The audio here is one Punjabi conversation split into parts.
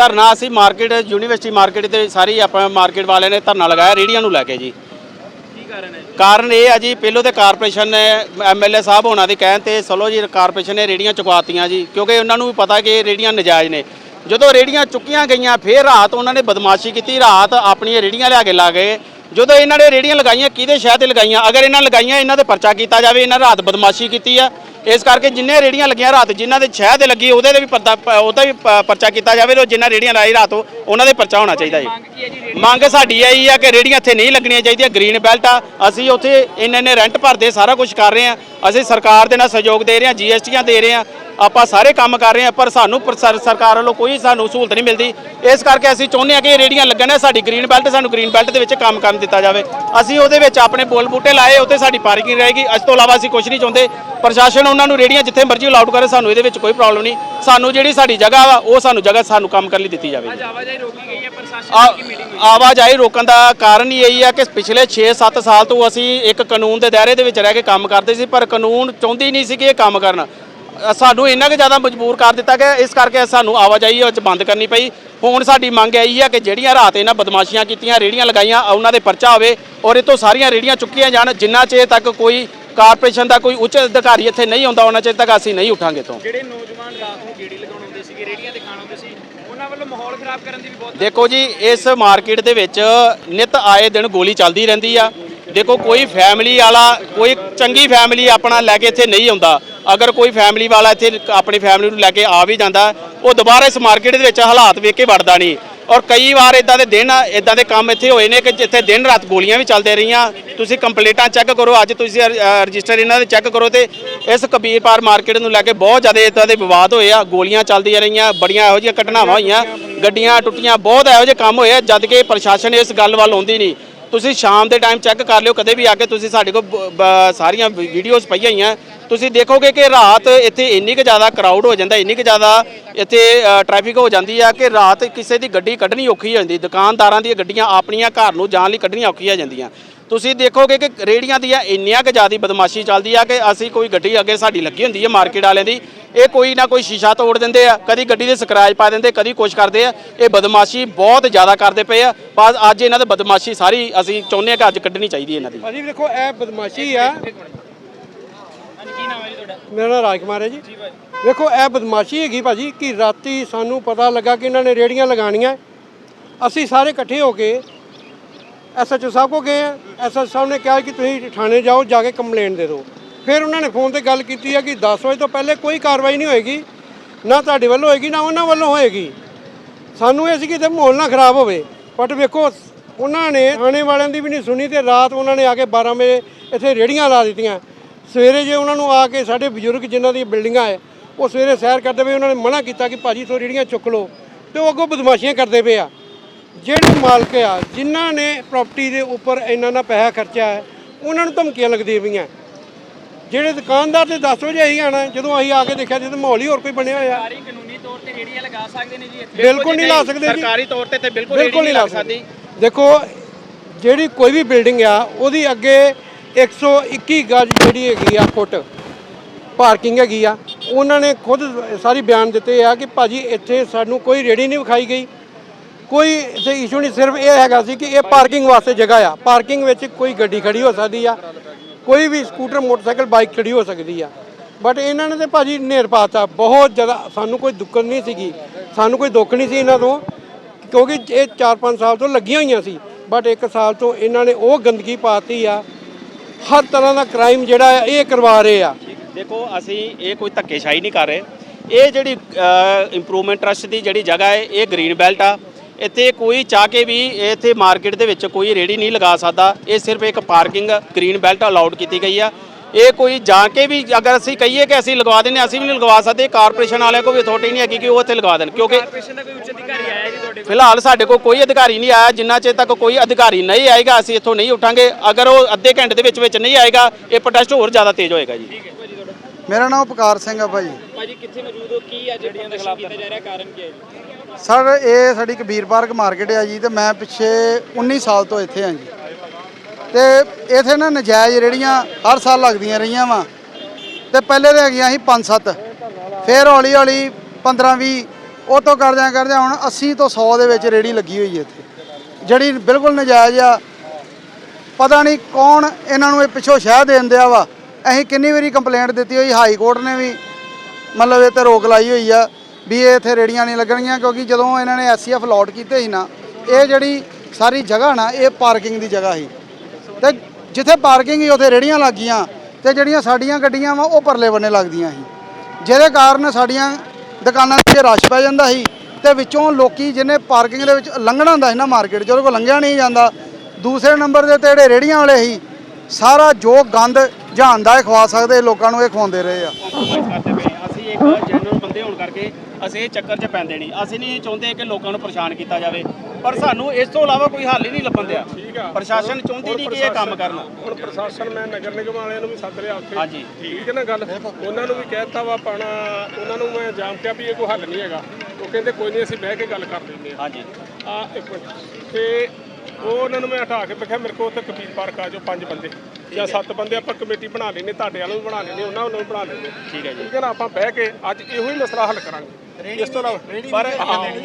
ਧਰਨਾ ਅਸੀਂ ਮਾਰਕੀਟ ਯੂਨੀਵਰਸਿਟੀ ਮਾਰਕੀਟ ਤੇ ਸਾਰੀ ਆਪਾਂ ਮਾਰਕੀਟ ਵਾਲਿਆਂ ਨੇ ਧਰਨਾ ਲਗਾਇਆ ਰੇੜੀਆਂ ਨੂੰ ਲੈ ਕੇ ਜੀ। ਕੀ ਕਾਰਨ ਕਾਰਨ ਇਹ ਆ ਜੀ ਪਹਿਲੋਂ ਤੇ ਕਾਰਪੋਰੇਸ਼ਨ ਨੇ ਐਮਐਲਏ ਸਾਹਿਬ ਹੋਣਾ ਦੇ ਕਹਿਣ ਤੇ ਚਲੋ ਜੀ ਕਾਰਪੋਰੇਸ਼ਨ ਨੇ ਰੇੜੀਆਂ ਚੁਕਵਾਤੀਆਂ ਜੀ ਕਿਉਂਕਿ ਉਹਨਾਂ ਨੂੰ ਵੀ ਪਤਾ ਕਿ ਇਹ ਰੇੜੀਆਂ ਨਜਾਇਜ਼ ਨੇ। ਜਦੋਂ ਰੇੜੀਆਂ ਚੁੱਕੀਆਂ ਗਈਆਂ ਫਿਰ ਰਾਤ ਉਹਨਾਂ ਨੇ ਬਦਮਾਸ਼ੀ ਕੀਤੀ ਰਾਤ ਆਪਣੀਆਂ ਰੇੜੀਆਂ ਲਿਆ ਕੇ ਲਾ ਗਏ। ਜਦੋਂ ਇਹਨਾਂ ਨੇ ਰੇੜੀਆਂ ਲਗਾਈਆਂ ਕਿਹਦੇ ਸ਼ਹਿ ਤੇ ਲਗਾਈਆਂ? ਅਗਰ ਇਹਨਾਂ ਲਗਾਈਆਂ ਇਹਨਾਂ ਤੇ ਪਰਚਾ ਕੀਤਾ ਜਾਵੇ ਇਹਨਾਂ ਰਾਤ ਬਦਮਾਸ਼ੀ ਕੀਤੀ ਆ। ਇਸ ਕਰਕੇ ਜਿੰਨੇ ਰੇੜੀਆਂ ਲੱਗੀਆਂ ਰਾਤ ਜਿਨ੍ਹਾਂ ਦੇ ਸ਼ਹਿ ਤੇ ਲੱਗੀ ਉਹਦੇ ਤੇ ਵੀ ਪਰਦਾ ਉਹਦਾ ਵੀ ਪਰਚਾ ਕੀਤਾ ਜਾਵੇ ਤੇ ਜਿਨ੍ਹਾਂ ਰੇੜੀਆਂ ਲਾਈ ਰਾਤ ਉਹ- ਉਹਨਾਂ ਦੇ ਪਰਚਾ ਹੋਣਾ ਚਾਹੀਦਾ ਜੀ। ਮੰਗ ਸਾਡੀ ਇਹੀ ਆ ਕਿ ਰੇੜੀਆਂ ਇੱਥੇ ਨਹੀਂ ਲੱਗਣੀਆਂ ਚਾਹੀਦੀਆਂ ਗ੍ਰੀਨ ਬੈਲਟ ਆ। ਅਸੀਂ ਉੱਥੇ ਇੰਨੇ ਇੰਨੇ ਰੈਂਟ ਭਰਦੇ ਸਾਰਾ ਕੁਝ ਕਰ ਰਹੇ ਆ ਅਸੀਂ ਸਰਕਾਰ ਦੇ ਨਾਲ ਸਹਿਯੋਗ ਦੇ ਰਹੇ ਆ ਜੀਐਸਟੀਆਂ ਦੇ ਰਹੇ ਆ ਆਪਾਂ ਸਾਰੇ ਕੰਮ ਕਰ ਰਹੇ ਆ ਪਰ ਸਾਨੂੰ ਸਰਕਾਰ ਵੱਲੋਂ ਕੋਈ ਸਾਨੂੰ ਸਹੂਲਤ ਨਹੀਂ ਮਿਲਦੀ। ਇਸ ਕਰਕੇ ਅਸੀਂ ਚਾਹੁੰਦੇ ਆ ਕਿ ਇਹ ਰੇੜੀਆਂ ਲੱਗਣ ਸਾਡੀ ਗ੍ਰੀਨ ਬੈਲਟ ਸਾਨੂੰ ਗ੍ਰੀਨ ਬੈਲਟ ਦੇ ਵਿੱਚ ਕੰਮ ਕਰਨ ਦਿੱਤਾ ਜਾਵੇ। ਅਸੀਂ ਉਹਦੇ ਵਿੱਚ ਆਪਣੇ ਬੋਲ ਬੂਟੇ ਲਾਏ ਉੱਥੇ ਸਾਡੀ ਪਾਰਕਿੰਗ ਰਹੇਗੀ। ਇਸ ਤੋਂ ਇਲਾਵਾ ਅਸੀਂ ਕੁਝ ਨਹੀਂ ਚਾਹੁੰਦੇ। ਪ੍ਰਸ਼ਾਸਨ ਉਹਨਾਂ ਨੂੰ ਰੇੜੀਆਂ ਜਿੱਥੇ ਮਰਜ਼ੀ ਅਲਾਉਡ ਕਰੇ ਸਾਨੂੰ ਇਹਦੇ ਵਿੱਚ ਕੋਈ ਪ੍ਰੋਬਲਮ ਨਹੀਂ। ਸਾਨੂੰ ਜਿਹੜੀ ਸਾਡੀ ਜਗ੍ਹਾ ਵਾ ਉਹ ਸਾਨੂੰ ਜਗ੍ਹਾ ਸਾਨੂੰ ਕੰਮ ਕਰਨ ਲਈ ਦਿੱਤੀ ਜਾਵੇ ਅੱਜ ਆਵਾਜਾਈ ਰੋਕੀ ਗਈ ਹੈ ਪ੍ਰਸ਼ਾਸਨ ਆ- ਦੀ ਮੀਟਿੰਗ ਹੋਈ? ਆਵਾਜਾਈ ਰੋਕਣ ਦਾ ਕਾਰਨ ਹੀ ਇਹੀ ਆ ਕਿ ਪਿਛਲੇ 6-7 ਸਾਲ ਤੋਂ ਅਸੀਂ ਇੱਕ ਕਾਨੂੰਨ ਦੇ ਦਾਇਰੇ ਦੇ ਵਿੱਚ ਰਹਿ ਕੇ ਕੰਮ ਕਰਦੇ ਸੀ ਪਰ ਕਾਨੂੰਨ ਚਾਹੁੰਦੀ ਹੀ ਨਹੀਂ ਸੀ ਕਿ ਇਹ ਕੰਮ ਕਰਨ। ਸਾਨੂੰ ਇੰਨਾ ਕੁ ਜ਼ਿਆਦਾ ਮਜਬੂਰ ਕਰ ਦਿੱਤਾ ਗਿਆ। ਇਸ ਕਰਕੇ ਸਾਨੂੰ ਆਵਾਜਾਈ ਵਿੱਚ ਬੰਦ ਕਰਨੀ ਪਈ। ਹੁਣ ਸਾਡੀ ਮੰਗ ਇਹੀ ਆ ਕਿ ਜਿਹੜੀਆਂ ਰਾਤ ਇਹਨਾਂ ਬਦਮਾਸ਼ੀਆਂ ਕੀਤੀਆਂ ਰੇੜੀਆਂ ਲਗਾਈਆਂ ਉਹਨਾਂ ਦੇ ਪਰਚਾ ਹੋਵੇ ਔਰ ਇਹ ਤੋਂ ਸਾਰੀਆਂ ਰੇੜੀਆਂ ਚੁੱਕੀਆਂ ਜਾਣ। ਜਿੰਨਾ ਚਿਰ ਤੱਕ ਕੋਈ ਕਾਰਪੋਰੇਸ਼ਨ ਦਾ ਕੋਈ ਉੱਚ ਅਧਿਕਾਰੀ ਇੱਥੇ ਨਹੀਂ ਆਉਂਦਾ ਉਹਨਾਂ ਚਿਰ ਤੱਕ ਅਸੀਂ ਨਹੀਂ ਉਠਾਂਗੇ ਤੋਂ ਜਿਹੜੇ ਨੌਜਵਾਨ ਰਾਤ ਨੂੰ ਗੇੜੀ ਲਗਾਉਣ ਆਉਂਦੇ ਸੀਗੇ ਰੇੜੀਆਂ ਤੇ ਖਾਣ ਆਉਂਦੇ ਸੀ ਉਹਨਾਂ ਵੱਲੋਂ ਮਾਹੌਲ ਖਰਾਬ ਕਰਨ ਦੀ ਵੀ ਬਹੁਤ ਦੇਖੋ ਜੀ ਇਸ ਮਾਰਕੀਟ ਦੇ ਵਿੱਚ ਨਿਤ ਆਏ ਦਿਨ ਗੋਲੀ ਚੱਲਦੀ ਰਹਿੰਦੀ ਆ। ਦੇਖੋ ਕੋਈ ਫੈਮਿਲੀ ਵਾਲਾ ਕੋਈ ਚੰਗੀ ਫੈਮਿਲੀ ਆਪਣਾ ਲੈ ਕੇ ਇੱਥੇ ਨਹੀਂ ਆਉਂਦਾ। ਅਗਰ ਕੋਈ ਫੈਮਿਲੀ ਵਾਲਾ ਇੱਥੇ ਆਪਣੀ ਫੈਮਿਲੀ ਨੂੰ ਲੈ ਕੇ ਆ ਵੀ ਜਾਂਦਾ, ਉਹ ਦੁਬਾਰਾ ਇਸ ਮਾਰਕੀਟ ਦੇ ਵਿੱਚ ਹਾਲਾਤ ਵੇਖ ਕੇ ਵੜਦਾ ਨਹੀਂ। ਔਰ ਕਈ ਵਾਰ ਇਦਾਂ ਦੇ ਦਿਨ ਇਦਾਂ ਦੇ ਕੰਮ ਇੱਥੇ ਹੋਏ ਨੇ ਕਿ ਜਿੱਥੇ ਦਿਨ ਰਾਤ ਗੋਲੀਆਂ ਵੀ ਚੱਲਦੇ ਰਹੀਆਂ। ਤੁਸੀਂ ਕੰਪਲੀਟਾਂ ਚੈੱਕ ਕਰੋ, ਅੱਜ ਤੁਸੀਂ ਰਜਿਸਟਰ ਇਹਨਾਂ ਦੇ ਚੈੱਕ ਕਰੋ ਤੇ ਇਸ ਕਬੀਰਪਾਰ ਮਾਰਕੀਟ ਨੂੰ ਲੈ ਕੇ ਬਹੁਤ ਜ਼ਿਆਦਾ ਇਦਾਂ ਦੇ ਵਿਵਾਦ ਹੋਏ ਆ। ਗੋਲੀਆਂ ਚੱਲਦੀਆਂ ਰਹੀਆਂ, ਬੜੀਆਂ ਇਹੋ ਜਿਹੀਆਂ ਘਟਨਾਵਾਂ ਹੋਈਆਂ। ਗੱਡੀਆਂ ਟੁੱਟੀਆਂ, ਬਹੁਤ ਇਹੋ ਜਿਹੇ ਕੰਮ ਹੋਏ ਆ, ਜਦ ਕਿ ਪ੍ਰਸ਼ਾਸਨ ਇਸ ਗੱਲ ਵੱਲ ਆਉਂਦੀ ਨਹੀਂ। ਤੁਸੀਂ ਸ਼ਾਮ ਦੇ ਟਾਈਮ ਚੈੱਕ ਕਰ ਲਿਓ, ਕਦੇ ਵੀ ਆ ਕੇ ਤੁਸੀਂ ਸਾਡੇ ਕੋਲ ਸਾਰੀਆਂ ਵੀਡੀਓਜ਼ ਪਈਆਂ ਹੋਈਆਂ। ਤੁਸੀਂ ਦੇਖੋਗੇ ਕਿ ਰਾਤ ਇੱਥੇ ਇੰਨੀ ਕੁ ਜ਼ਿਆਦਾ ਕਰਾਊਡ ਹੋ ਜਾਂਦਾ, ਇੰਨੀ ਕੁ ਜ਼ਿਆਦਾ ਇੱਥੇ ਟ੍ਰੈਫਿਕ ਹੋ ਜਾਂਦੀ ਆ ਕਿ ਰਾਤ ਕਿਸੇ ਦੀ ਗੱਡੀ ਕੱਢਣੀ ਔਖੀ ਹੋ ਜਾਂਦੀ, ਦੁਕਾਨਦਾਰਾਂ ਦੀਆਂ ਗੱਡੀਆਂ ਆਪਣੀਆਂ ਘਰ ਨੂੰ ਜਾਣ ਲਈ ਕੱਢਣੀਆਂ ਔਖੀਆਂ ਜਾਂਦੀਆਂ। ਤੁਸੀਂ ਦੇਖੋਗੇ ਕਿ ਰੇੜੀਆਂ ਦੀਆਂ ਇੰਨੀਆਂ ਕੁ ਜ਼ਿਆਦਾ ਬਦਮਾਸ਼ੀ ਚੱਲਦੀ ਆ ਕਿ ਅਸੀਂ ਕੋਈ ਗੱਡੀ ਅੱਗੇ ਸਾਡੀ ਲੱਗੀ ਹੁੰਦੀ ਹੈ ਮਾਰਕੀਟ ਵਾਲਿਆਂ ਦੀ, ਇਹ ਕੋਈ ਨਾ ਕੋਈ ਸ਼ੀਸ਼ਾ ਤੋੜ ਦਿੰਦੇ ਆ, ਕਦੀ ਗੱਡੀ ਦੇ ਸਕਰੈਚ ਪਾ ਦਿੰਦੇ, ਕਦੀ ਕੁਛ ਕਰਦੇ ਆ, ਇਹ ਬਦਮਾਸ਼ੀ ਬਹੁਤ ਜ਼ਿਆਦਾ ਕਰਦੇ ਪਏ ਆ ਪਰ ਅੱਜ ਇਹਨਾਂ ਦੀ ਬਦਮਾਸ਼ੀ ਸਾਰੀ ਅਸੀਂ ਚਾਹੁੰਦੇ ਆ ਕਿ ਅੱਜ ਕੱਢਣੀ ਚਾਹੀਦੀ ਹੈ ਇਹਨਾਂ ਦੀ। ਭਾਜੀ ਵੇਖੋ ਇਹ ਬਦਮਾਸ਼ੀ ਆ ਨਾਮ ਹੈ ਜੀ ਤੁਹਾਡਾ? ਮੇਰਾ ਨਾਮ ਰਾਜ ਕੁਮਾਰ ਹੈ ਜੀ। ਜੀ ਵੇਖੋ ਇਹ ਬਦਮਾਸ਼ੀ ਹੈਗੀ ਭਾਜੀ ਕਿ ਰਾਤੀ ਸਾਨੂੰ ਪਤਾ ਲੱਗਾ ਕਿ ਇਹਨਾਂ ਨੇ ਰੇੜੀਆਂ ਲਗਾਉਣੀਆਂ। ਅਸੀਂ ਸਾਰੇ ਇਕੱਠੇ ਹੋ ਕੇ ਐਸਐਚਓ ਸਾਹਿਬ ਕੋ ਗਏ ਆ ਐਸਐਚਓ ਸਾਹਿਬ ਨੇ ਕਿਹਾ ਕਿ ਤੁਸੀਂ ਥਾਣੇ ਜਾਓ ਜਾ ਕੇ ਕੰਪਲੇਂਟ ਦੇ ਦਿਓ। ਫਿਰ ਉਹਨਾਂ ਨੇ ਫੋਨ ਤੇ ਗੱਲ ਕੀਤੀ ਹੈ ਕਿ 10 ਵਜੇ ਤੋਂ ਪਹਿਲੇ ਕੋਈ ਕਾਰਵਾਈ ਨਹੀਂ ਹੋਏਗੀ। ਨਾ ਤੁਹਾਡੇ ਵੱਲੋਂ ਹੋਏਗੀ ਨਾ ਉਹਨਾਂ ਵੱਲੋਂ ਹੋਏਗੀ। ਸਾਨੂੰ ਇਹ ਸੀ ਕਿ ਤੇ ਮਾਹੌਲ ਨਾ ਖਰਾਬ ਹੋਵੇ। ਬਟ ਵੇਖੋ ਉਹਨਾਂ ਨੇ ਥਾਣੇ ਵਾਲਿਆਂ ਦੀ ਵੀ ਨਹੀਂ ਸੁਣੀ ਤੇ ਰਾਤ ਉਹਨਾਂ ਨੇ ਆ ਕੇ 12 ਵਜੇ ਇੱਥੇ ਰੇੜੀਆਂ ਲਾ ਦਿੱਤੀਆਂ। ਸਵੇਰੇ ਜੇ ਉਹਨਾਂ ਨੂੰ ਆ ਕੇ ਸਾਡੇ ਬਜ਼ੁਰਗ ਜਿਨ੍ਹਾਂ ਦੀਆਂ ਬਿਲਡਿੰਗਾਂ ਹੈ ਉਹ ਸਵੇਰੇ ਸੈਰ ਕਰਦੇ ਪਏ ਉਹਨਾਂ ਨੇ ਮਨਾ ਕੀਤਾ ਕਿ ਭਾਜੀ ਸੋ ਰੇੜੀਆਂ ਚੁੱਕ ਲਓ ਤੇ ਉਹ ਅੱਗੋਂ ਬਦਮਾਸ਼ੀਆਂ ਕਰਦੇ ਪਏ ਆ। ਜਿਹੜੇ ਮਾਲਕ ਆ ਜਿਨ੍ਹਾਂ ਨੇ ਪ੍ਰਾਪਰਟੀ ਦੇ ਉੱਪਰ ਇੰਨਾ ਨਾ ਪੈਸਾ ਖਰਚਿਆ ਹੈ ਉਹਨਾਂ ਨੂੰ ਧਮਕੀਆਂ ਲੱਗਦੀਆਂ ਪਈਆਂ। ਜਿਹੜੇ ਦੁਕਾਨਦਾਰ ਤੇ 10 ਵਜੇ ਅਸੀਂ ਆਣਾ ਜਦੋਂ ਅਸੀਂ ਆ ਕੇ ਦੇਖਿਆ ਜਦੋਂ ਮਾਹੌਲ ਹੀ ਹੋਰ ਕੋਈ ਬਣਿਆ ਹੋਇਆ। ਸਰਕਾਰੀ ਕਾਨੂੰਨੀ ਤੌਰ ਤੇ ਰੇੜੀਆਂ ਲਗਾ ਸਕਦੇ ਨੇ ਜੀ ਇੱਥੇ ਬਿਲਕੁਲ ਨਹੀਂ ਲਾ ਸਕਦੇ ਜੀ। ਸਰਕਾਰੀ ਤੌਰ ਤੇ ਤੇ ਬਿਲਕੁਲ ਨਹੀਂ ਲਾ ਸਕਦੇ। ਦੇਖੋ ਜਿਹੜੀ ਕੋਈ ਵੀ ਬਿਲਡਿੰਗ ਆ ਉਹਦੀ ਅੱਗੇ 121 ਗਜ ਜਿਹੜੀ ਹੈਗੀ ਆ ਫੁੱਟ ਪਾਰਕਿੰਗ ਹੈਗੀ ਆ। ਉਹਨਾਂ ਨੇ ਖੁਦ ਸਾਰੀ ਬਿਆਨ ਦਿੱਤੇ ਆ ਕਿ ਭਾਜੀ ਇੱਥੇ ਸਾਨੂੰ ਕੋਈ ਰੇੜੀ ਨਹੀਂ ਵਿਖਾਈ ਗਈ। ਕੋਈ ਇੱਥੇ ਇਸ਼ੂ ਨਹੀਂ, ਸਿਰਫ ਇਹ ਹੈਗਾ ਸੀ ਕਿ ਇਹ ਪਾਰਕਿੰਗ ਵਾਸਤੇ ਜਗ੍ਹਾ ਆ। ਪਾਰਕਿੰਗ ਵਿੱਚ ਕੋਈ ਗੱਡੀ ਖੜੀ ਹੋ ਸਕਦੀ ਆ, ਕੋਈ ਵੀ ਸਕੂਟਰ, ਮੋਟਰਸਾਈਕਲ, ਬਾਈਕ ਖੜੀ ਹੋ ਸਕਦੀ ਆ। ਬਟ ਇਹਨਾਂ ਨੇ ਤੇ ਭਾਜੀ ਨੇਰ ਪਾਤਾ ਬਹੁਤ ਜ਼ਿਆਦਾ ਸਾਨੂੰ ਕੋਈ ਦੁੱਖ ਨਹੀਂ ਸੀਗੀ। ਸਾਨੂੰ ਕੋਈ ਦੁੱਖ ਨਹੀਂ ਸੀ ਇਹਨਾਂ ਤੋਂ, ਕਿਉਂਕਿ ਇਹ 4-5 ਸਾਲ ਤੋਂ ਲੱਗੀਆਂ ਹੋਈਆਂ ਸੀ। ਬਟ ਇੱਕ ਸਾਲ ਤੋਂ ਇਹਨਾਂ ਨੇ ਉਹ ਗੰਦਗੀ ਪਾਤੀ ਆ। ਹਰ ਤਰ੍ਹਾਂ ਦਾ ਕ੍ਰਾਈਮ ਜਿਹੜਾ ਆ, ਇਹ ਕਰਵਾ ਰਹੇ ਆ। ਦੇਖੋ, ਅਸੀਂ ਇਹ ਕੋਈ ਧੱਕੇਸ਼ਾਹੀ ਨਹੀਂ ਕਰ ਰਹੇ। ਇਹ ਜਿਹੜੀ ਇੰਪਰੂਵਮੈਂਟ ਟਰਸਟ ਦੀ ਜਿਹੜੀ ਜਗ੍ਹਾ ਹੈ, ਇਹ ਗ੍ਰੀਨ ਬੈਲਟ ਆ। ਇੱਥੇ ਕੋਈ ਚਾਹ ਕੇ ਵੀ ਇੱਥੇ ਮਾਰਕੀਟ ਦੇ ਵਿੱਚ ਕੋਈ ਰੇੜੀ ਨਹੀਂ ਲਗਾ ਸਕਦਾ। ਇਹ ਸਿਰਫ ਇੱਕ ਪਾਰਕਿੰਗ ਗ੍ਰੀਨ ਬੈਲਟ ਅਲਾਉਡ ਕੀਤੀ ਗਈ ਆ। ਇਹ ਕੋਈ ਜਾ ਕੇ ਵੀ ਅਗਰ ਅਸੀਂ ਕਹੀਏ ਕਿ ਅਸੀਂ ਲਗਵਾ ਦਿੰਦੇ ਹਾਂ, ਅਸੀਂ ਵੀ ਨਹੀਂ ਲਗਵਾ ਸਕਦੇ। ਕਾਰਪੋਰੇਸ਼ਨ ਵਾਲਿਆਂ ਕੋਲ ਵੀ ਅਥਾਰਟੀ ਨਹੀਂ ਹੈਗੀ ਕਿ ਉਹ ਇੱਥੇ ਲਗਵਾ ਦੇਣ ਕਿਉਂਕਿ ਕਾਰਪੋਰੇਸ਼ਨ ਦਾ ਕੋਈ ਉੱਚ ਅਧਿਕਾਰੀ ਆਇਆ ਜੀ ਤੁਹਾਡੇ ਕੋਲ? ਫਿਲਹਾਲ ਸਾਡੇ ਕੋਲ ਕੋਈ ਅਧਿਕਾਰੀ ਨਹੀਂ ਆਇਆ ਜਿੰਨਾ ਚਿਰ ਤੱਕ ਕੋਈ ਅਧਿਕਾਰੀ ਨਹੀਂ ਆਏਗਾ ਅਸੀਂ ਇੱਥੋਂ ਨਹੀਂ ਉਠਾਂਗੇ। ਅਗਰ ਉਹ ਅੱਧੇ ਘੰਟੇ ਦੇ ਵਿੱਚ ਵਿੱਚ ਨਹੀਂ ਆਏਗਾ ਇਹ ਪ੍ਰੋਟੈਸਟ ਹੋਰ ਜ਼ਿਆਦਾ ਤੇਜ਼ ਹੋਏਗਾ ਜੀ। ਠੀਕ ਹੈ ਭਾਜੀ ਤੁਹਾਡਾ। ਮੇਰਾ ਨਾਮ ਉਪਕਾਰ ਸਿੰਘ ਆ ਭਾਈ ਭਾਜੀ ਕਿੱਥੇ ਮੌਜੂਦ ਹੋ? ਕੀ ਅੱਜ ਰੇੜੀਆਂ ਦੇ ਖਿਲਾਫ ਕੀਤਾ ਜਾ ਰਿਹਾ? ਕਾਰਨ ਕੀ ਹੈ ਜੀ? ਸਰ ਇਹ ਸਾਡੀ ਕਬੀਰ ਪਾਰਕ ਮਾਰਕੀਟ ਆ ਜੀ ਤੇ ਮੈਂ ਪਿੱਛੇ 19 ਸਾਲ ਤੋਂ ਇੱਥੇ ਆ ਜੀ। ਤੇ ਇੱਥੇ ਨਾ ਨਜਾਇਜ਼ ਰੇੜੀਆਂ ਹਰ ਸਾਲ ਲੱਗਦੀਆਂ ਰਹੀਆਂ ਵਾ। ਤੇ ਪਹਿਲੇ ਤੇ ਹੈਗੀਆਂ ਸੀ 5-7 ਫਿਰ ਹੌਲੀ ਹੌਲੀ 15-20 ਉਹ ਤੋਂ ਕਰਦਿਆਂ ਕਰਦਿਆਂ ਹੁਣ 80 ਤੋਂ 100 ਦੇ ਵਿੱਚ ਰੇੜੀ ਲੱਗੀ ਹੋਈ ਹੈ ਇੱਥੇ। ਜਿਹੜੀ ਬਿਲਕੁਲ ਨਜਾਇਜ਼ ਆ, ਪਤਾ ਨਹੀਂ ਕੌਣ ਇਹਨਾਂ ਨੂੰ ਇਹ ਪਿੱਛੋਂ ਸ਼ਹਿ ਦੇਣ ਦਿਆ ਵਾ। ਅਸੀਂ ਕਿੰਨੀ ਵਾਰੀ ਕੰਪਲੇਂਟ ਦਿੱਤੀ ਹੋਈ, ਹਾਈ ਕੋਰਟ ਨੇ ਵੀ ਮਤਲਬ ਇਹ ਤੇ ਰੋਕ ਲਾਈ ਹੋਈ ਆ ਵੀ ਇਹ ਇੱਥੇ ਰੇੜੀਆਂ ਨਹੀਂ ਲੱਗਣਗੀਆਂ, ਕਿਉਂਕਿ ਜਦੋਂ ਇਹਨਾਂ ਨੇ ਐਸਸੀਐਫ ਅਲਾਟ ਕੀਤੇ ਸੀ ਨਾ, ਇਹ ਜਿਹੜੀ ਸਾਰੀ ਜਗ੍ਹਾ ਨਾ, ਇਹ ਪਾਰਕਿੰਗ ਦੀ ਜਗ੍ਹਾ ਸੀ। ਤੇ ਜਿੱਥੇ ਪਾਰਕਿੰਗ ਹੀ ਉੱਥੇ ਰੇੜੀਆਂ ਲੱਗੀਆਂ ਤੇ ਜਿਹੜੀਆਂ ਸਾਡੀਆਂ ਗੱਡੀਆਂ ਵਾ ਉਹ ਪਰਲੇ ਬੰਨੇ ਲੱਗਦੀਆਂ ਸੀ। ਜਿਹਦੇ ਕਾਰਨ ਸਾਡੀਆਂ ਦੁਕਾਨਾਂ ਤੇ ਰਸ਼ ਪੈ ਜਾਂਦਾ ਸੀ ਤੇ ਵਿੱਚੋਂ ਲੋਕੀ ਜਿਹਨੇ ਪਾਰਕਿੰਗ ਦੇ ਵਿੱਚ ਲੰਘਣਾ ਹੁੰਦਾ ਸੀ ਨਾ ਮਾਰਕੀਟ ਜਦੋਂ ਕੋ ਲੰਘਿਆ ਨਹੀਂ ਜਾਂਦਾ। ਦੂਸਰੇ ਨੰਬਰ ਦੇ ਤੇ ਜਿਹੜੇ ਰੇੜੀਆਂ ਵਾਲੇ ਸੀ। ਸਾਰਾ ਜੋ ਗੰਦ ਜਹਾਨ ਇਹ ਖਵਾ ਸਕਦੇ, ਲੋਕਾਂ ਨੂੰ ਇਹ ਖਵਾਉਂਦੇ ਰਹੇ ਆ। ਅਸੀਂ ਇੱਕ ਜਨਰਲ ਬੰਦੇ ਹੋਣ ਕਰਕੇ ਅਸੀਂ ਇਹ ਚੱਕਰ 'ਚ ਪੈਂਦੇ ਨਹੀਂ। ਅਸੀਂ ਨਹੀਂ ਚਾਹੁੰਦੇ ਕਿ ਲੋਕਾਂ ਨੂੰ ਪਰੇਸ਼ਾਨ ਕੀਤਾ ਜਾਵੇ। ਪਰ ਸਾਨੂੰ ਇਸ ਤੋਂ ਇਲਾਵਾ ਕੋਈ ਹੱਲ ਹੀ ਨਹੀਂ ਲੱਭਣ ਦਿਆ। ਪ੍ਰਸ਼ਾਸਨ ਚਾਹੁੰਦੀ ਨਹੀਂ ਕਿ ਇਹ ਕੰਮ ਕਰਨ। ਹੁਣ ਪ੍ਰਸ਼ਾਸਨ ਮੈਂ ਨਗਰ ਨਿਗਮ ਵਾਲਿਆਂ ਨੂੰ ਵੀ ਸੱਦ ਲਿਆ ਉੱਥੇ। ਹਾਂਜੀ। ਠੀਕ ਹੈ ਨਾ ਗੱਲ? ਉਹਨਾਂ ਨੂੰ ਵੀ ਕਹਿਤਾ ਵਾ ਪਾਣਾ ਉਹਨਾਂ ਨੂੰ ਮੈਂ ਜਾਮ ਕਿਹਾ ਵੀ ਇਹ ਕੋਈ ਹੱਲ ਨਹੀਂ ਹੈਗਾ। ਉਹ ਕਹਿੰਦੇ ਕੋਈ ਨਹੀਂ ਅਸੀਂ ਬਹਿ ਕੇ ਗੱਲ ਕਰ ਲੈਂਦੇ ਆ ਹਾਂਜੀ। ਆ ਇੱਕ ਮਿੰਟ। ਤੇ ਉਹ ਉਹਨਾਂ ਨੂੰ ਮੈਂ ਹਟਾ ਕੇ ਬਖਿਆ ਮੇਰੇ ਕੋਲ ਉੱਥੇ ਕਬੀਰ ਪਾਰਕ ਆ ਜੋ ਪੰਜ ਬੰਦੇ। ਜਾਂ ਸੱਤ ਬੰਦੇ ਆਪਾਂ ਕਮੇਟੀ ਬਣਾ ਲੈਨੇ ਤੁਹਾਡੇ ਵਾਲੋਂ ਵੀ ਬਣਾ ਲੈਨੇ ਉਹਨਾਂ ਵੱਲੋਂ ਵੀ ਬਣਾ ਲੈਨੇ ਠੀਕ ਹੈ ਜੀ। ਠੀਕ ਹੈ ਨਾ ਆਪਾਂ ਬਹਿ ਕੇ ਅੱਜ ਇਹੋ ਹੀ ਮਸਲਾ ਹੱਲ ਕਰਾਂਗੇ। ਇਸ ਤੋਂ ਇਲਾਵਾ ਪਰ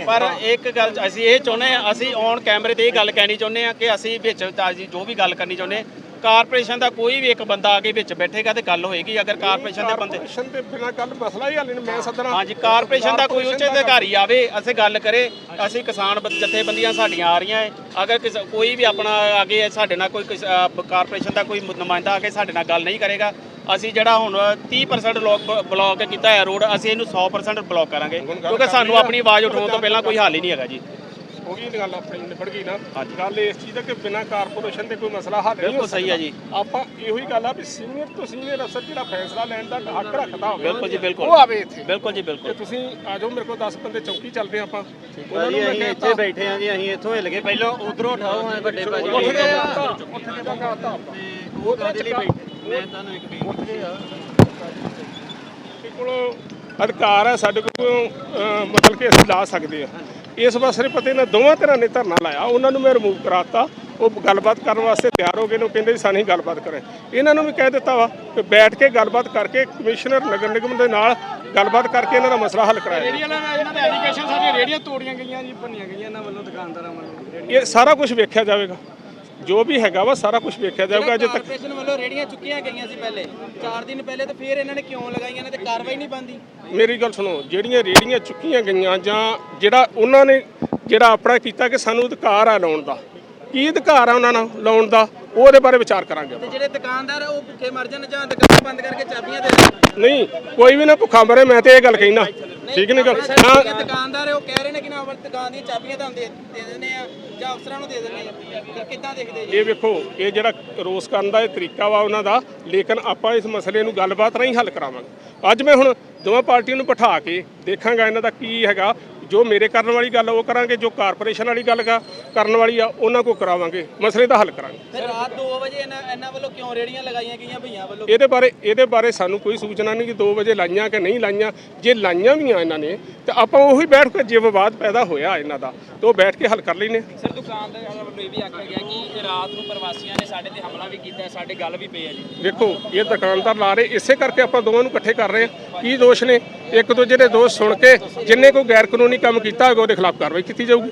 ਪਰ ਇੱਕ ਗੱਲ ਅਸੀਂ ਇਹ ਚਾਹੁੰਦੇ ਆ ਅਸੀਂ ਔਨ ਕੈਮਰੇ ਤੇ ਇਹ ਗੱਲ ਕਹਿਣੀ ਚਾਹੁੰਦੇ ਆ ਕਿ ਅਸੀਂ ਵਿੱਚ ਤਾਜੀ ਜੋ ਵੀ ਗੱਲ ਕਰਨੀ ਚਾਹੁੰਦੇ ਕਾਰਪੋਰੇਸ਼ਨ ਦਾ ਕੋਈ ਵੀ ਇੱਕ ਬੰਦਾ ਆ ਕੇ ਵਿੱਚ ਬੈਠੇਗਾ ਤੇ ਗੱਲ ਹੋਏਗੀ ਅਗਰ ਕਾਰਪੋਰੇਸ਼ਨ ਦੇ ਬੰਦੇ ਕਾਰਪੋਰੇਸ਼ਨ ਦੇ ਬਿਨਾਂ ਗੱਲ ਮਸਲਾ ਹੀ ਹੱਲ ਨਹੀਂ ਮੈਂ ਸੱਦਣਾ। ਹਾਂਜੀ ਕਾਰਪੋਰੇਸ਼ਨ ਦਾ ਕੋਈ ਉੱਚ ਅਧਿਕਾਰੀ ਆਵੇ ਅਸੀਂ ਗੱਲ ਕਰੇ ਅਸੀਂ ਕਿਸਾਨ ਜਥੇਬੰਦੀਆਂ ਸਾਡੀਆਂ ਆ ਰਹੀਆਂ ਹੈ ਅਗਰ ਕੋਈ ਵੀ ਆਪਣਾ ਆਗੇ ਸਾਡੇ ਨਾਲ ਕੋਈ ਕਾਰਪੋਰੇਸ਼ਨ ਦਾ ਕੋਈ ਨੁਮਾਇੰਦਾ ਆ ਕੇ ਸਾਡੇ ਨਾਲ ਗੱਲ ਨਹੀਂ ਕਰੇਗਾ ਅਸੀਂ ਜਿਹੜਾ ਹੁਣ 30% ਲੋਕ ਬਲੌਕ ਕੀਤਾ ਹੈ ਰੋਡ ਅਸੀਂ ਇਹਨੂੰ 100% ਬਲੌਕ ਕਰਾਂਗੇ। ਕਿਉਂਕਿ ਸਾਨੂੰ ਆਪਣੀ ਆਵਾਜ਼ ਉਠਾਉਣ ਤੋਂ ਪਹਿਲਾਂ ਕੋਈ ਹੱਲ ਹੀ ਨਹੀਂ ਹੈਗਾ ਜੀ। ਹੋ ਗਈ ਇਹ ਗੱਲ ਆਪਣੀ ਨਿਬੜ ਗਈ ਨਾ। ਗੱਲ ਇਸ ਚੀਜ਼ ਦਾ ਕਿ ਬਿਨਾਂ ਕਾਰਪੋਰੇਸ਼ਨ ਦੇ ਕੋਈ ਮਸਲਾ ਹੱਲ ਨਹੀਂ ਹੋ ਬਿਲਕੁਲ ਸਹੀ ਹੈ ਜੀ। ਆਪਾਂ ਇਹੋ ਹੀ ਗੱਲ ਆ ਵੀ ਸੀਨੀਅਰ ਤੋਂ ਸੀਨੀਅਰ ਅਫਸਰ ਜਿਹੜਾ ਫੈਸਲਾ ਲੈਣ ਦਾ ਹੱਕ ਰੱਖਦਾ ਹੋਵੇ ਬਿਲਕੁਲ ਜੀ ਬਿਲਕੁਲ। ਉਹ ਆਵੇ ਇੱਥੇ। ਬਿਲਕੁਲ ਜੀ ਤੇ ਬਿਲਕੁਲ ਤੁਸੀਂ ਆ ਜਾਓ ਮੇਰੇ ਕੋਲ 10 ਬੰਦੇ ਚੌਕੀ ਚੱਲਦੇ ਆਪਾਂ। ਉਹਨਾਂ ਭਾਜੀ ਨੂੰ ਮੈਂ ਅਸੀਂ ਕਹਿ ਇੱਥੇ ਬੈਠੇ ਆਂ ਜੀ ਅਸੀਂ ਇੱਥੋਂ ਹਿੱਲ ਗਏ। ਪਹਿਲਾਂ ਉਧਰੋਂ ਉਠਾਓ ਐ ਵੱਡੇ ਭਾਜੀ। ਉੱਠ ਗਏ ਆ, ਉੱਠ ਕੇ ਤਾਂ ਕਹਤਾ ਆਪਾਂ ਉਹ ਕਾਹਦੇ ਲਈ ਬੈਠੇ। ਮੈਂ ਤੁਹਾਨੂੰ ਇੱਕ ਬੇਨਤੀ ਸਾਡੇ ਕੋਲ ਅਧਿਕਾਰ ਹੈ ਸਾਡੇ ਕੋਲ ਮਤਲਬ ਕਿ ਅਸੀਂ ਲਾ ਸਕਦੇ ਆ। ਇਸ ਵਾਸਤੇ ਪਤੇ ਨਾ ਦੋਵਾਂ ਤਰ੍ਹਾਂ ਨੇ ਧਰਨਾ ਲਾਇਆ। ਉਹਨਾਂ ਨੂੰ ਮੈਂ ਰਿਮੂਵ ਕਰਾਤਾ। ਉਹ ਗੱਲਬਾਤ ਕਰਨ ਵਾਸਤੇ ਤਿਆਰ ਹੋ ਗਏ ਨੇ। ਉਹ ਕਹਿੰਦੇ ਸਾਨੂੰ ਗੱਲਬਾਤ ਕਰੇ ਇਹਨਾਂ ਨੂੰ ਵੀ ਕਹਿ ਦਿੱਤਾ ਵਾ ਕਿ ਬੈਠ ਕੇ ਗੱਲਬਾਤ ਕਰਕੇ ਕਮਿਸ਼ਨਰ ਨਗਰ ਨਿਗਮ ਦੇ ਨਾਲ ਗੱਲਬਾਤ ਕਰਕੇ ਇਹਨਾਂ ਦਾ ਮਸਲਾ ਹੱਲ ਕਰਾਇਆ। ਰੇੜੀਆਂ ਇਹਨਾਂ ਦੇ ਐਲੀਗੇਸ਼ਨ ਸਾਡੀਆਂ ਰੇੜੀਆਂ ਤੋੜੀਆਂ ਗਈਆਂ ਜੀ ਭੰਨੀਆਂ ਗਈਆਂ ਇਹਨਾਂ ਵੱਲੋਂ ਦੁਕਾਨਦਾਰਾਂ ਵੱਲੋਂ। ਇਹ ਸਾਰਾ ਕੁਝ ਵੇਖਿਆ ਜਾਵੇਗਾ। ਜੋ ਵੀ ਹੈਗਾ ਵਾ ਸਾਰਾ ਕੁਝ ਵੇਖਿਆ ਜਾਵੇਗਾ ਅਜੇ ਤੱਕ ਕਾਰਪੋਰੇਸ਼ਨ ਵੱਲੋਂ ਰੇੜੀਆਂ ਚੁੱਕੀਆਂ ਗਈਆਂ ਸੀ ਪਹਿਲੇ 4 ਦਿਨ ਪਹਿਲੇ ਤੇ ਫਿਰ ਇਹਨਾਂ ਨੇ ਕਿਉਂ ਲਗਾਈਆਂ ਨੇ ਤੇ ਕਾਰਵਾਈ ਨਹੀਂ ਬੰਦੀ ਮੇਰੀ ਗੱਲ ਸੁਣੋ ਜਿਹੜੀਆਂ ਰੇੜੀਆਂ ਚੁੱਕੀਆਂ ਗਈਆਂ ਜਾਂ ਜਿਹੜਾ ਉਹਨਾਂ ਨੇ ਜਿਹੜਾ ਆਪਣਾ ਕੀਤਾ ਕਿ ਸਾਨੂੰ ਅਧਿਕਾਰ ਆ ਲਾਉਣ ਦਾ। ਕੀ ਅਧਿਕਾਰ ਆ ਉਹਨਾਂ ਨਾਲ ਲਾਉਣ ਦਾ? ਉਹਦੇ ਬਾਰੇ ਵਿਚਾਰ ਕਰਾਂਗੇ ਤੇ ਜਿਹੜੇ ਦੁਕਾਨਦਾਰ ਉਹ ਭੁੱਖੇ ਮਰ ਜਾਣ ਜਾਂ ਦੁਕਾਨ ਬੰਦ ਕਰਕੇ ਚਾਬੀਆਂ ਦੇ ਦੇਣ? ਨਹੀਂ ਕੋਈ ਵੀ ਨਾ ਭੁੱਖਾ ਮਰੇ ਮੈਂ ਤੇ ਇਹ ਗੱਲ ਕਹਿਣਾ। ਠੀਕ ਨਹੀਂ ਗੱਲ? ਦੁਕਾਨਦਾਰ ਉਹ ਕਹਿ ਰਹੇ ਨੇ ਕਿ ਨਾ ਦੁਕਾਨ ਦੀਆਂ ਚਾਬੀਆਂ ਤੁਹਾਨੂੰ ਦੇ ਦੇ ਦਿੰਦੇ ਆ ਜਾਂ ਅਫਸਰਾਂ ਨੂੰ ਦੇ ਦਿੰਦੇ ਆ। ਕਿੱਦਾਂ ਦੇਖਦੇ ਜੀ? ਇਹ ਵੇਖੋ ਇਹ ਜਿਹੜਾ ਰੋਸ ਕਰਨ ਦਾ ਇਹ ਤਰੀਕਾ ਵਾ ਉਹਨਾਂ ਦਾ ਲੇਕਿਨ ਆਪਾਂ ਇਸ ਮਸਲੇ ਨੂੰ ਗੱਲਬਾਤ ਰਾਹੀਂ ਹੱਲ ਕਰਾਵਾਂਗੇ। ਅੱਜ ਮੈਂ ਹੁਣ ਦੋਵਾਂ ਪਾਰਟੀਆਂ ਨੂੰ ਬਿਠਾ ਕੇ ਦੇਖਾਂਗਾ ਇਹਨਾਂ ਦਾ ਕੀ ਹੈਗਾ ਜੋ ਮੇਰੇ ਕਰਨ ਵਾਲੀ ਗੱਲ ਆ ਉਹ ਕਰਾਂਗੇ ਜੋ ਕਾਰਪੋਰੇਸ਼ਨ ਵਾਲੀ ਗੱਲ ਕਰਨ ਵਾਲੀ ਆ ਉਹਨਾਂ ਕੋ ਕਰਾਵਾਂਗੇ। ਮਸਲੇ ਦਾ ਹੱਲ ਕਰਾਂਗੇ। ਫਿਰ ਰਾਤ 2 ਵਜੇ ਇਹਨਾਂ ਵੱਲੋਂ ਕਿਉਂ ਰੇੜੀਆਂ ਲਗਾਈਆਂ ਗਈਆਂ ਭਈਆਂ ਵੱਲੋਂ? ਇਹਦੇ ਬਾਰੇ ਇਹਦੇ ਬਾਰੇ ਸਾਨੂੰ ਕੋਈ ਸੂਚਨਾ ਨਹੀਂ ਕਿ 2 ਵਜੇ ਲਾਈਆਂ ਕਿ ਨਹੀਂ ਲਾਈਆਂ। ਜੇ ਲਾਈਆਂ ਵੀ ਆ ਇਹਨਾਂ ਨੇ ਤੇ ਆਪਾਂ ਉਹੀ ਬੈਠ ਕੇ ਜੇ ਵਿਵਾਦ ਪੈਦਾ ਹੋਇਆ ਇਹਨਾਂ ਦਾ। ਤੇ ਉਹ ਬੈਠ ਕੇ ਹੱਲ ਕਰ ਲੈਨੇ। ਸਰ ਦੁਕਾਨਦਾਰਾਂ ਵੱਲੋਂ ਇਹ ਵੀ ਆਖਿਆ ਗਿਆ ਕਿ ਰਾਤ ਨੂੰ ਪ੍ਰਵਾਸੀਆਂ ਨੇ ਸਾਡੇ ਤੇ ਹਮਲਾ ਵੀ ਕੀਤਾ ਸਾਡੇ ਗੱਲ ਵੀ ਪਈ ਹੈ ਜੀ। ਵੇਖੋ ਇਹ ਦੁਕਾਨਦਾਰ ਲਾ ਰਹੇ ਇਸੇ ਕਰਕੇ ਆਪਾਂ ਦੋਵਾਂ ਨੂੰ ਇਕੱਠੇ ਕਰ ਰਹੇ ਹਾਂ। ਕੀ ਦੋਸ਼ ਨੇ? ਇੱਕ ਦੂਜੇ ਦੇ ਦੋਸ਼ ਸੁਣ ਕੇ ਜਿੰਨੇ ਕੋਈ ਗੈਰ ਕਾਨੂੰਨੀ ਕੰਮ ਕੀਤਾ ਹੋਵੇਗਾ ਉਹਦੇ ਖਿਲਾਫ ਕਾਰਵਾਈ ਕੀਤੀ ਜਾਊਗੀ।